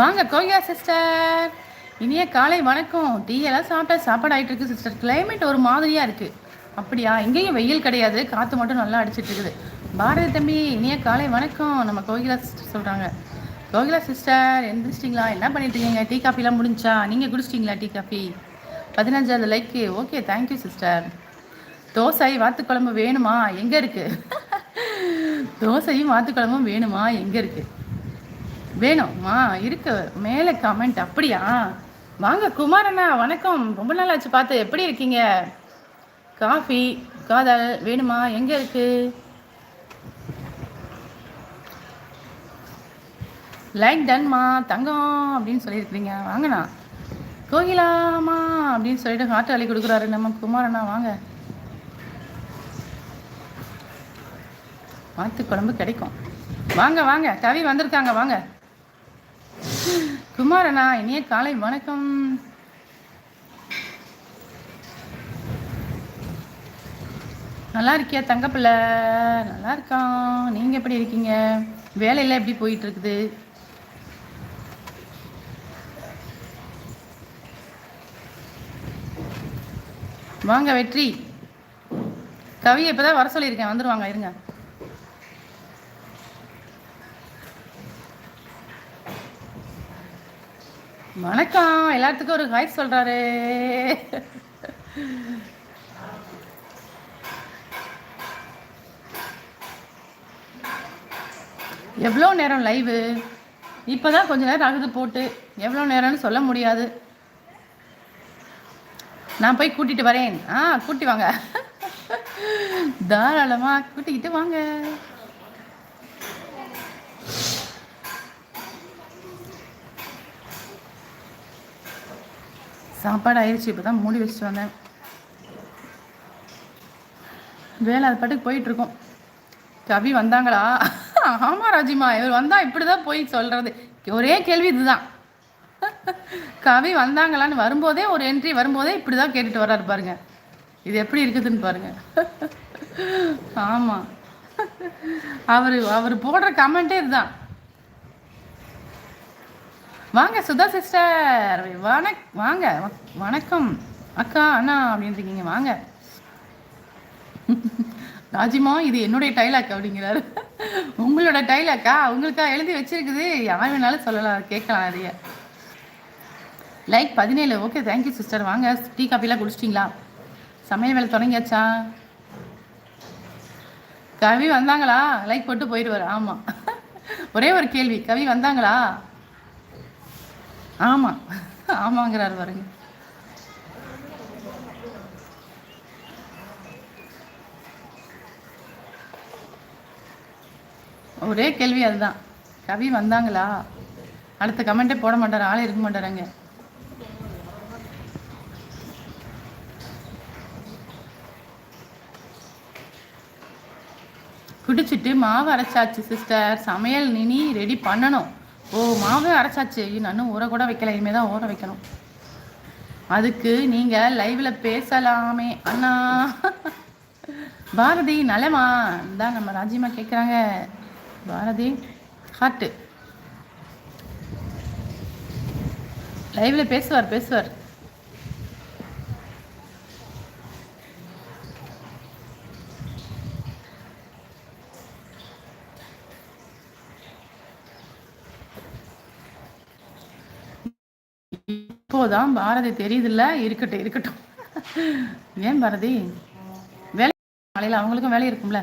வாங்க கோகியா சிஸ்டர் இனிய காலை வணக்கம். டீ எல்லாம் சாப்பிட்டா சாப்பாடு ஆகிட்டு இருக்கு சிஸ்டர் கிளைமேட் ஒரு மாதிரியாக இருக்குது அப்படியா? இங்கேயும் வெயில் கிடையாது. காற்று மட்டும் நல்லா அடிச்சிட்டு இருக்குது. பாரதி தம்பி இனிய காலை வணக்கம். நம்ம கோகிலா சிஸ்டர் சொல்கிறாங்க கோகிலா சிஸ்டர் எந்திரிச்சிட்டிங்களா? என்ன பண்ணிட்டு இருக்கீங்க? டீ காஃபிலாம் முடிஞ்சா? நீங்கள் குடிச்சிட்டிங்களா டீ காஃபி பதினஞ்சாவது like okay thank you sister dosa வாத்துக்குழம்பு வேணுமா? எங்கே இருக்குது தோசையும் வாத்துக்குழம்பும் வேணுமா? எங்கே இருக்குது வேணும்மா இருக்கு. மேலே கமெண்ட் அப்படியா? வாங்க குமாரண்ணா வணக்கம். ரொம்ப நாள் ஆச்சு பார்த்து. எப்படி இருக்கீங்க? காஃபி காதல் வேணுமா? எங்கே இருக்கு? லைக் டன்மா தங்கம் அப்படின்னு சொல்லியிருக்கிறீங்க. வாங்கண்ணா. கோகிலாமா அப்படின்னு சொல்லிட்டு ஹார்ட் அள்ளி கொடுக்குறாரு நம்ம குமாரண்ணா வாங்க. வாத்து குழம்பு கிடைக்கும். வாங்க வாங்க. கவி வந்திருக்காங்க. வாங்க. குமாரண்ணா இனிய காலை வணக்கம். நல்லா இருக்கியா தங்கப்பிள்ள நல்லா இருக்கான் நீங்கள் எப்படி இருக்கீங்க? வேலையெல்லாம் எப்படி போயிட்டு இருக்குது வாங்க வெற்றி. கவியை இப்போ தான் வர சொல்லியிருக்கேன். வந்துடுவாங்க இருங்க. வணக்கம். எல்லாத்துக்கும் ஒரு ஹாய் சொல்கிறாரு எவ்வளோ நேரம் லைவு? இப்போ தான் கொஞ்ச நேரம் ஆகுது போட்டு எவ்வளோ நேரம்னு சொல்ல முடியாது. நான் போய் கூட்டிகிட்டு வரேன். ஆ கூட்டி வாங்க. தாராளமாக கூட்டிக்கிட்டு வாங்க. சாப்பாடு ஆயிடுச்சு இப்போ தான் மூடி வச்சுட்டு வந்தேன். வேலை அது பாட்டுக்கு போயிட்டுருக்கோம். கவி வந்தாங்களா? ஆமாம் ராஜிமா இவர் வந்தால் இப்படி தான் போய் சொல்கிறது ஒரே கேள்வி இதுதான். கவி வந்தாங்களான்னு வரும்போதே ஒரு என்ட்ரி வரும்போதே இப்படி தான் கேட்டுட்டு வர்றாரு பாருங்க. இது எப்படி இருக்குதுன்னு பாருங்க. ஆமாம் அவர் அவர் போடுற கமெண்ட்டே இதுதான். வாங்க சுதா சிஸ்டர். வணக் வாங்க. வணக்கம். அக்கா அண்ணா அப்படின்றீங்க வாங்க. ராஜிமா இது என்னுடைய டைலாக் அப்படிங்கிறாரு. உங்களோட டைலாக்கா உங்களுக்கா எழுதி வச்சிருக்குது. யார் வேணாலும் சொல்லலாம். கேட்கலாம் அதைய லைக் பதினேழு. ஓகே தேங்க்யூ சிஸ்டர் வாங்க. டீ காஃபிலாம் குடிச்சிட்டிங்களா? சமையல் வேலை தொடங்கியாச்சா? கவி வந்தாங்களா? லைக் போட்டு போயிடுவார். ஆமாம் ஒரே ஒரு கேள்வி. கவி வந்தாங்களா? ஆமாம் ஆமாங்கிறார் பாருங்க. ஒரே கேள்வி அதுதான். கவி வந்தாங்களா? அடுத்த கமெண்ட்டே போட மாட்டார் ஆளே இருக்க மாட்டாராங்க. குடிச்சிட்டு மாவு அரைச்சாச்சு சிஸ்டர் சமையல் நினி ரெடி பண்ணணும். ஓ மாவு அரைச்சாச்சு. இன்னும் ஊற கூட வைக்கல. இனிமேல் தான் ஊற வைக்கணும். அதுக்கு நீங்கள் லைவில் பேசலாமே அண்ணா. பாரதி நலமா? தான் நம்ம ராஜிமா கேட்குறாங்க பாரதி ஹார்ட்டு லைவில் பேசுவார் பேசுவார். இப்போதான் பாரதி தெரியுதுல்ல? இருக்கட்டும் இருக்கட்டும். ஏன் பாரதி? வேலை காலையில் அவங்களுக்கும் வேலை இருக்கும்ல?